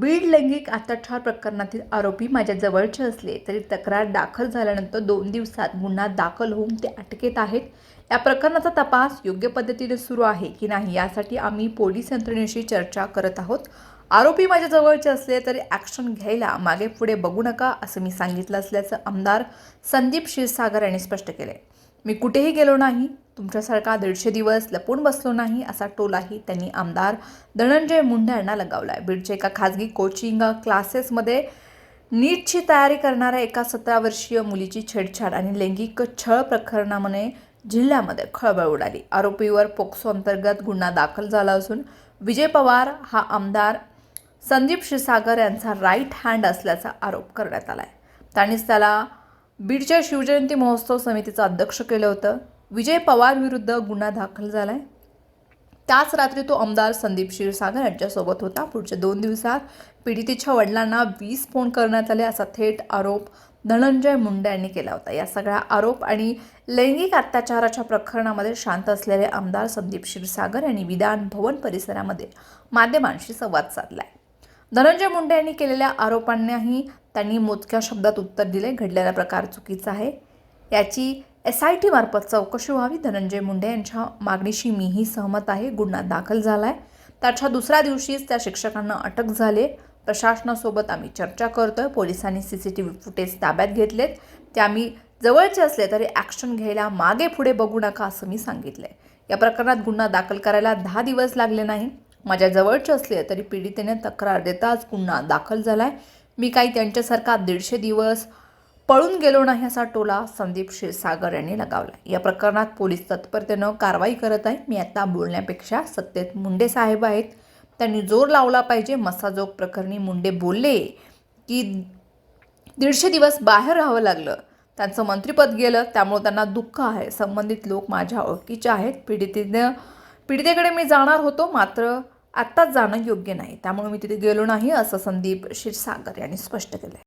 बीड लैंगिक अत्याचार प्रकरणातील आरोपी माझ्या जवळचे असले तरी तक्रार दाखल झाल्यानंतर दोन दिवसात गुन्हा दाखल होऊन ते अटकेत आहेत. या प्रकरणाचा तपास योग्य पद्धतीने सुरू आहे की नाही यासाठी आम्ही पोलीस यंत्रणेशी चर्चा करत आहोत. आरोपी माझ्या जवळचे असले तरी ॲक्शन घ्यायला मागे पुढे बघू नका असं मी सांगितलं असल्याचं आमदार संदीप क्षीरसागर यांनी स्पष्ट केले मी कुठेही गेलो नाही तुमच्यासारखा दीडशे दिवस लपून बसलो नाही असा टोलाही त्यांनी आमदार धनंजय मुंडे यांना लगावला आहे बीडच्या एका खाजगी कोचिंग क्लासेसमध्ये नीटची तयारी करणाऱ्या एका सतरा वर्षीय मुलीची छेडछाड आणि लैंगिक छळ प्रकरणामुळे जिल्ह्यामध्ये खळबळ उडाली. आरोपीवर पोक्सो अंतर्गत गुन्हा दाखल झाला असून विजय पवार हा आमदार संदीप क्षीरसागर यांचा राईट हँड असल्याचा आरोप करण्यात आला आहे त्यांनीच त्याला बीडच्या शिवजयंती महोत्सव समितीचं अध्यक्ष केलं होतं. विजय पवार विरुद्ध गुन्हा दाखल झाला आहे त्याच रात्री तो आमदार संदीप क्षीरसागर यांच्यासोबत होता. पुढच्या दोन दिवसात पीडितेच्या वडिलांना वीज फोन करण्यात आले असा थेट आरोप धनंजय मुंडे यांनी केला होता. या सगळ्या आरोप आणि लैंगिक अत्याचाराच्या प्रकरणामध्ये शांत असलेले आमदार संदीप क्षीरसागर यांनी विधान भवन परिसरामध्ये माध्यमांशी संवाद साधला आहे धनंजय मुंडे यांनी केलेल्या आरोपांनाही त्यांनी मोजक्या शब्दात उत्तर दिले. घडलेला प्रकार चुकीचा आहे. याची एस आय टी मार्फत चौकशी व्हावी. धनंजय मुंडे यांच्या मागणीशी मीही सहमत आहे. गुन्हा दाखल झाला आहे त्याच्या दुसऱ्या दिवशीच त्या शिक्षकांना अटक झाली. प्रशासनासोबत आम्ही चर्चा करतोय. पोलिसांनी C C T V footage ताब्यात घेतलेत. ते आम्ही जवळचे असले तरी ॲक्शन घ्यायला मागे पुढे बघू नका असं मी सांगितलंय. या प्रकरणात गुन्हा दाखल करायला दहा दिवस लागले नाही माझ्या जवळचे असले तरी पीडितेने तक्रार देताच गुन्हा दाखल झाला आहे मी काही त्यांच्यासारखा दीडशे दिवस पळून गेलो नाही असा टोला संदीप क्षीरसागर यांनी लगावला या प्रकरणात पोलीस तत्परतेनं कारवाई करत आहे मी आता बोलण्यापेक्षा सत्तेत मुंडे साहेब आहेत. त्यांनी जोर लावला पाहिजे. मसाजोग प्रकरणी मुंडे बोलले की दीडशे दिवस बाहेर राहावं लागलं. त्यांचं मंत्रिपद गेलं. त्यामुळे त्यांना दुःख आहे. संबंधित लोक माझ्या ओळखीचे आहेत. पीडितेनं पीडितेकडे मी जाणार होतो मात्र आत्ताच जाणं योग्य नाही. त्यामुळे मी तिथे गेलो नाही असं संदीप क्षीरसागर यांनी स्पष्ट केलं